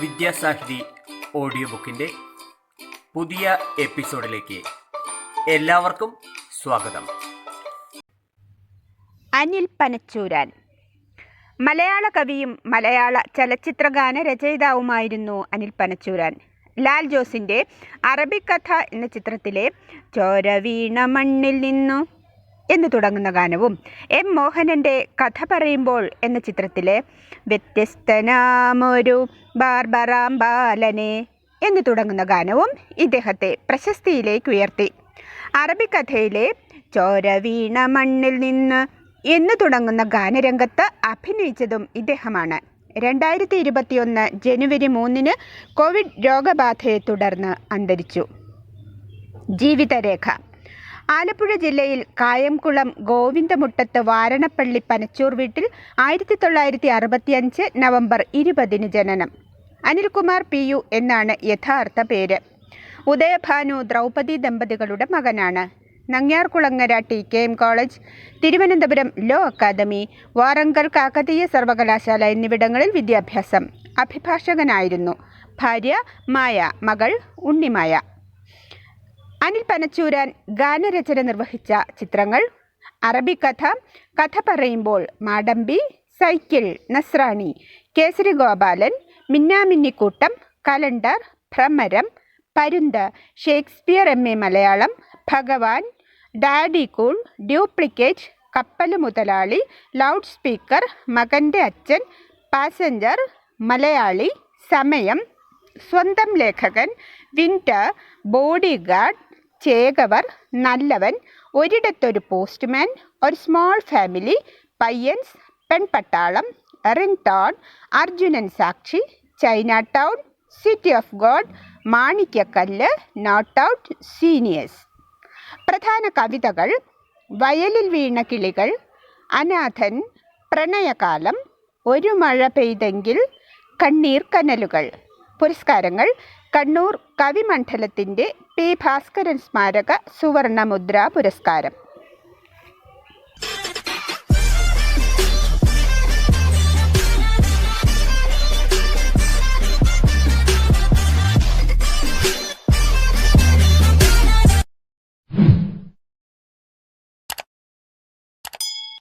Vidyasahithi audio ബുക്കിന്റെ പുതിയ എപ്പിസോഡിലേക്ക് എല്ലാവർക്കും സ്വാഗതം. അനിൽ പനച്ചൂരാൻ. മലയാള കവിയും മലയാള ചലച്ചിത്രഗാന രചയിതാവുമായിരുന്നു അനിൽ പനച്ചൂരാൻ. ലാൽ ജോസിന്റെ അറബിക്കഥ എന്ന ചിത്രത്തിലെ ചോര വീണ മണ്ണിൽ നിന്നു എന്ന് തുടങ്ങുന്ന ഗാനവും എം മോഹനന്റെ കഥ പറയുമ്പോൾ എന്ന ചിത്രത്തിലെ വ്യത്യസ്തനാമൊരു ബാർബറാം ബാലനെ എന്ന് തുടങ്ങുന്ന ഗാനവും ഇദ്ദേഹത്തെ പ്രശസ്തിയിലേക്ക് ഉയർത്തി. അറബിക്കഥയിലെ ചോര വീണ മണ്ണിൽ നിന്ന് എന്ന് തുടങ്ങുന്ന ഗാനരംഗത്ത് അഭിനയിച്ചതും ഇദ്ദേഹമാണ്. രണ്ടായിരത്തി ഇരുപത്തിയൊന്ന് ജനുവരി മൂന്നിന് കോവിഡ് രോഗബാധയെ തുടർന്ന് അന്തരിച്ചു. ജീവിതരേഖ. ആലപ്പുഴ ജില്ലയിൽ കായംകുളം ഗോവിന്ദമുട്ടത്ത് വാരണപ്പള്ളി പനച്ചൂർ വീട്ടിൽ ആയിരത്തി തൊള്ളായിരത്തി അറുപത്തിയഞ്ച് നവംബർ ഇരുപതിന് ജനനം. അനിൽകുമാർ പി യു എന്നാണ് യഥാർത്ഥ പേര്. ഉദയഭാനു ദ്രൗപദി ദമ്പതികളുടെ മകനാണ്. Nangiarkulangara T K M college Thiruvananthapuram law academy Warangal Kakatiya സർവകലാശാല എന്നിവിടങ്ങളിൽ വിദ്യാഭ്യാസം. അഭിഭാഷകനായിരുന്നു. ഭാര്യ മായ മകൾ ഉണ്ണിമായ. അനിൽ പനച്ചൂരാൻ ഗാനരചന നിർവഹിച്ച ചിത്രങ്ങൾ Arabikkatha Katha Parayumbol Madampi cycle Nasrani Kesari Gopalan Minnaminnikoottam calendar Bhramaram Parunthu Shakespeare M A Malayalam ഭഗവാൻ ഡാഡി കൂൾ ഡ്യൂപ്ലിക്കേറ്റ് കപ്പൽ മുതലാളി ലൗഡ് സ്പീക്കർ മകന്റെ അച്ഛൻ പാസഞ്ചർ മലയാളി സമയം സ്വന്തം ലേഖകൻ winter body guard Chekavar Nallavan Oridathoru postman Oru small family Payyans Penpattalam ring tone Arjunan Sakshi Chinatown city of God Manikyakkallu not out seniors. പ്രധാന കവിതകൾ വയലിൽ വീണ കിളികൾ അനാഥൻ പ്രണയകാലം ഒരു മഴ പെയ്തെങ്കിൽ കണ്ണീർ കനലുകൾ. പുരസ്കാരങ്ങൾ കണ്ണൂർ കവിമണ്ഡലത്തിന്റെ പി ഭാസ്കരൻ സ്മാരക സുവർണമുദ്ര പുരസ്കാരം.